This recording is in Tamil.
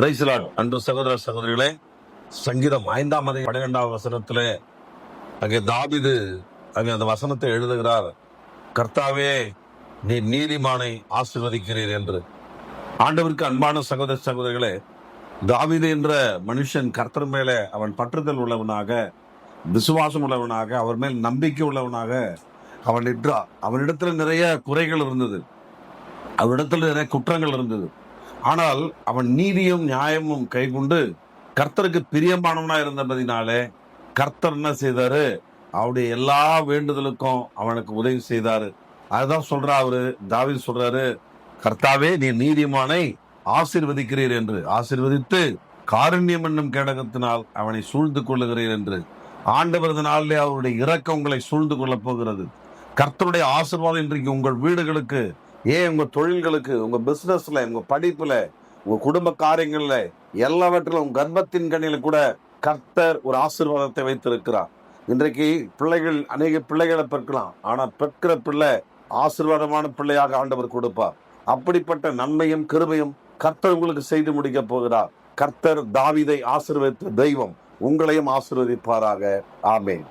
பிரைஸ்லாட் அன்று சகோதர சகோதரிகளே சங்கீதம் ஐந்தாம் அதிகம் பன்னிரெண்டாம் வசனத்திலே அங்கே தாபிது அங்கே அந்த வசனத்தை எழுதுகிறார். கர்த்தாவே நீ நீதிமானை ஆசிர்வதிக்கிறீர் என்று. ஆண்டவருக்கு அன்பான சகோதர சகோதரிகளே தாவிது என்ற மனுஷன் கர்த்தர் மேலே அவன் பற்றுதல் உள்ளவனாக விசுவாசம் உள்ளவனாக அவர் மேல் நம்பிக்கை உள்ளவனாக அவன் நின்றா அவனிடத்தில் நிறைய குறைகள் இருந்தது. அவனிடத்தில் நிறைய குற்றங்கள் இருந்தது. ஆனால் அவன் நீதியும் நியாயமும் கைகொண்டு கர்த்தருக்கு பிரியமானவனா இருந்தபதினாலே கர்த்தர் என்ன செய்தாரு? அவருடைய எல்லா வேண்டுதலுக்கும் அவனுக்கு உதவி செய்தாரு. அதுதான் சொல்றா அவரு தாவி சொல்றாரு கர்த்தாவே நீ நீதிமானை ஆசிர்வதிக்கிறீர் என்று. ஆசிர்வதித்து காருண்யம் என்னும் கேடகத்தினால் அவனை சூழ்ந்து கொள்ளுகிறீர் என்று. ஆண்டவரது நாளிலே அவருடைய இறக்கம் உங்களை சூழ்ந்து கொள்ளப் போகிறது. கர்த்தருடைய ஆசீர்வாதம் இன்றைக்கு உங்கள் வீடுகளுக்கு ஏன் உங்க தொழில்களுக்கு உங்க பிசினஸ்ல உங்க படிப்புல உங்க குடும்ப காரியங்கள்ல எல்லாவற்றிலும் உங்க கர்ப்பத்தின் கண்ணில கூட கர்த்தர் ஒரு ஆசீர்வாதத்தை வைத்திருக்கிறார். இன்றைக்கு பிள்ளைகள் அநேக பிள்ளைகளை பெற்கலாம் ஆனா பெற்கிற பிள்ளை ஆசீர்வாதமான பிள்ளையாக ஆண்டவர் கொடுப்பார். அப்படிப்பட்ட நன்மையும் கிருபையும் கர்த்தர் உங்களுக்கு செய்து முடிக்க போகிறார். கர்த்தர் தாவிதை ஆசிர்வதித்த தெய்வம் உங்களையும் ஆசீர்வதிப்பாராக. ஆமேன்.